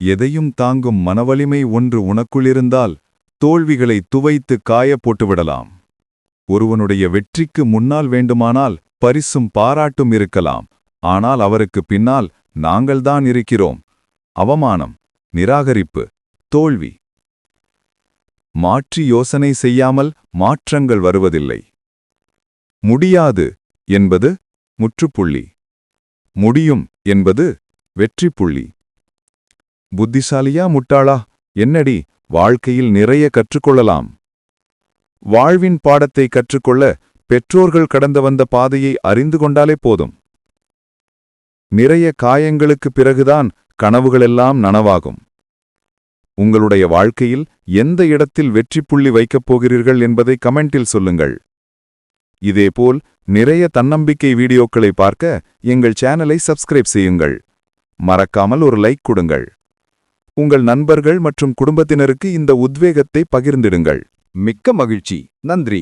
எதையும் தாங்கும் மனவலிமை ஒன்று உனக்குள்ளிருந்தால் தோல்விகளை துவைத்து காய போட்டுவிடலாம். ஒருவனுடைய வெற்றிக்கு முன்னால் வேண்டுமானால் பரிசும் பாராட்டும் இருக்கலாம். ஆனால் அவருக்கு பின்னால் நாங்கள்தான் இருக்கிறோம். அவமானம் நிராகரிப்பு தோல்வி. மாற்றி யோசனை செய்யாமல் மாற்றங்கள் வருவதில்லை. முடியாது என்பது முற்றுப்புள்ளி. முடியும் என்பது வெற்றிப்புள்ளி. புத்திசாலியா முட்டாளா? என்னடி வாழ்க்கையில் நிறைய கற்றுக்கொள்ளலாம். வாழ்வின் பாடத்தை கற்றுக்கொள்ள பெற்றோர்கள் கடந்து வந்த பாதையை அறிந்து கொண்டாலே போதும். நிறைய காயங்களுக்குப் பிறகுதான் கனவுகளெல்லாம் நனவாகும். உங்களுடைய வாழ்க்கையில் எந்த இடத்தில் வெற்றி புள்ளி வைக்கப் போகிறீர்கள் என்பதை கமெண்டில் சொல்லுங்கள். இதேபோல் நிறைய தன்னம்பிக்கை வீடியோக்களை பார்க்க எங்கள் சேனலை சப்ஸ்கிரைப் செய்யுங்கள். மறக்காமல் ஒரு லைக் கொடுங்கள். உங்கள் நண்பர்கள் மற்றும் குடும்பத்தினருக்கு இந்த உத்வேகத்தை பகிர்ந்திடுங்கள். மிக்க மகிழ்ச்சி. நன்றி.